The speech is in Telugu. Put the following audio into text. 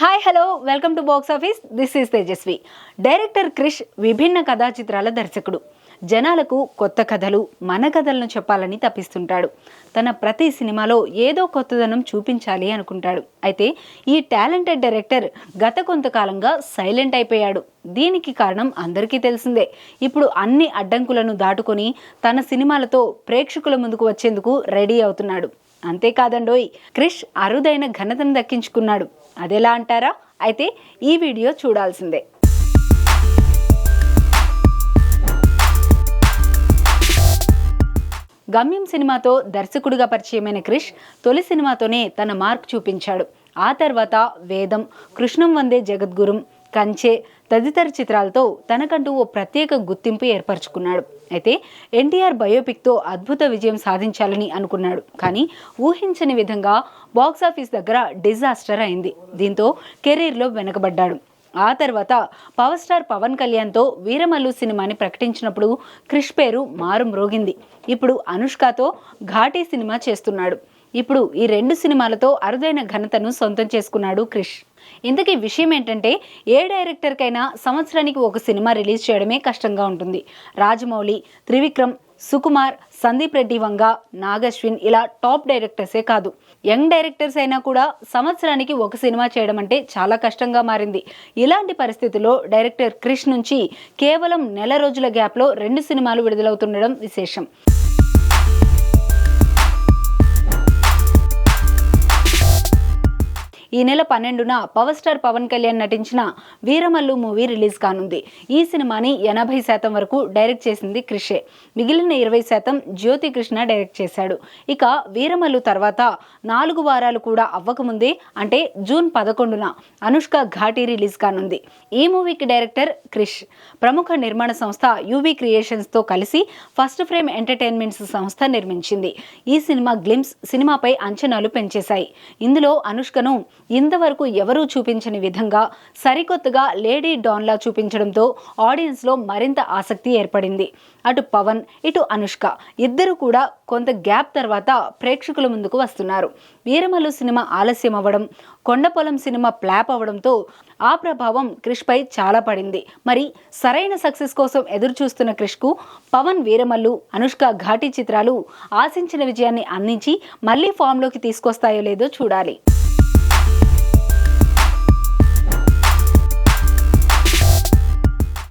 Hi hello welcome to box office this is Tejaswi director Krish విభిన్న కథా చిత్రాల దర్శకుడు. జనాలకు కొత్త కథలు మన కథలను చెప్పాలని తప్పిస్తుంటాడు. తన ప్రతి సినిమాలో ఏదో కొత్తదనం చూపించాలి అనుకుంటాడు. అయితే ఈ టాలెంటెడ్ డైరెక్టర్ గత కొంతకాలంగా సైలెంట్ అయిపోయాడు. దీనికి కారణం అందరికీ తెలిసిందే. ఇప్పుడు అన్ని అడ్డంకులను దాటుకొని తన సినిమాలతో ప్రేక్షకుల ముందుకు వచ్చేందుకు రెడీ అవుతున్నాడు. అంతేకాదండోయ్ క్రిష్ అరుదైన ఘనతను దక్కించుకున్నాడు. అదెలా అంటారా? అయితే ఈ వీడియో చూడాల్సిందే. గమ్యం సినిమాతో దర్శకుడిగా పరిచయమైన క్రిష్ తొలి సినిమాతోనే తన మార్క్ చూపించాడు. ఆ తర్వాత వేదం కృష్ణం వందే జగద్గురుం కంచె తదితర చిత్రాలతో తనకంటూ ఓ ప్రత్యేక గుర్తింపు ఏర్పరచుకున్నాడు. అయితే ఎన్టీఆర్ బయోపిక్తో అద్భుత విజయం సాధించాలని అనుకున్నాడు. కానీ ఊహించని విధంగా బాక్సాఫీస్ దగ్గర డిజాస్టర్ అయింది. దీంతో కెరీర్లో వెనకబడ్డాడు. ఆ తర్వాత పవర్ స్టార్ పవన్ కళ్యాణ్తో వీరమల్లు సినిమాని ప్రకటించినప్పుడు క్రిష్ పేరు మారు మ్రోగింది ఇప్పుడు అనుష్కతో ఘాటీ సినిమా చేస్తున్నాడు. ఇప్పుడు ఈ రెండు సినిమాలతో అరుదైన ఘనతను సొంతం చేసుకున్నాడు క్రిష్. ఇంతకీ విషయం ఏంటంటే ఏ డైరెక్టర్కైనా సంవత్సరానికి ఒక సినిమా రిలీజ్ చేయడమే కష్టంగా ఉంటుంది. రాజమౌళి త్రివిక్రమ్ సుకుమార్ సందీప్ రెడ్డి వంగ నాగశ్విన్ ఇలా టాప్ డైరెక్టర్సే కాదు. యంగ్ డైరెక్టర్స్ అయినా కూడా సంవత్సరానికి ఒక సినిమా చేయడం అంటే చాలా కష్టంగా మారింది. ఇలాంటి పరిస్థితుల్లో డైరెక్టర్ క్రిష్ నుంచి కేవలం నెల రోజుల గ్యాప్లో రెండు సినిమాలు విడుదలవుతుండడం విశేషం. ఈ నెల పన్నెండున పవర్ స్టార్ పవన్ కళ్యాణ్ నటించిన వీరమల్లు మూవీ రిలీజ్ కానుంది. ఈ సినిమాని ఎనభై శాతం వరకు డైరెక్ట్ చేసింది క్రిషే. మిగిలిన ఇరవై శాతం జ్యోతి కృష్ణ డైరెక్ట్ చేశాడు. ఇక వీరమల్లు తర్వాత నాలుగు వారాలు కూడా అవ్వకముందే అంటే జూన్ పదకొండున అనుష్క ఘాటి రిలీజ్ కానుంది. ఈ మూవీకి డైరెక్టర్ క్రిష్. ప్రముఖ నిర్మాణ సంస్థ యూవీ క్రియేషన్స్తో కలిసి ఫస్ట్ ఫ్రేమ్ ఎంటర్టైన్మెంట్స్ సంస్థ నిర్మించింది. ఈ సినిమా గ్లిమ్స్ సినిమాపై అంచనాలు పెంచేశాయి. ఇందులో అనుష్కను ఇంతవరకు ఎవరూ చూపించని విధంగా సరికొత్తగా లేడీ డాన్లా చూపించడంతో ఆడియన్స్లో మరింత ఆసక్తి ఏర్పడింది. అటు పవన్ ఇటు అనుష్క. ఇద్దరు కూడా కొంత గ్యాప్ తర్వాత ప్రేక్షకుల ముందుకు వస్తున్నారు. వీరమల్లు సినిమా ఆలస్యం అవ్వడం కొండపొలం సినిమా ప్లాప్ అవ్వడంతో ఆ ప్రభావం క్రిష్పై చాలా పడింది. మరి సరైన సక్సెస్ కోసం ఎదురు చూస్తున్న క్రిష్కు పవన్ వీరమల్లు అనుష్క ఘాటీ చిత్రాలు ఆశించిన విజయాన్ని అందించి మళ్ళీ ఫామ్లోకి తీసుకొస్తాయో లేదో చూడాలి.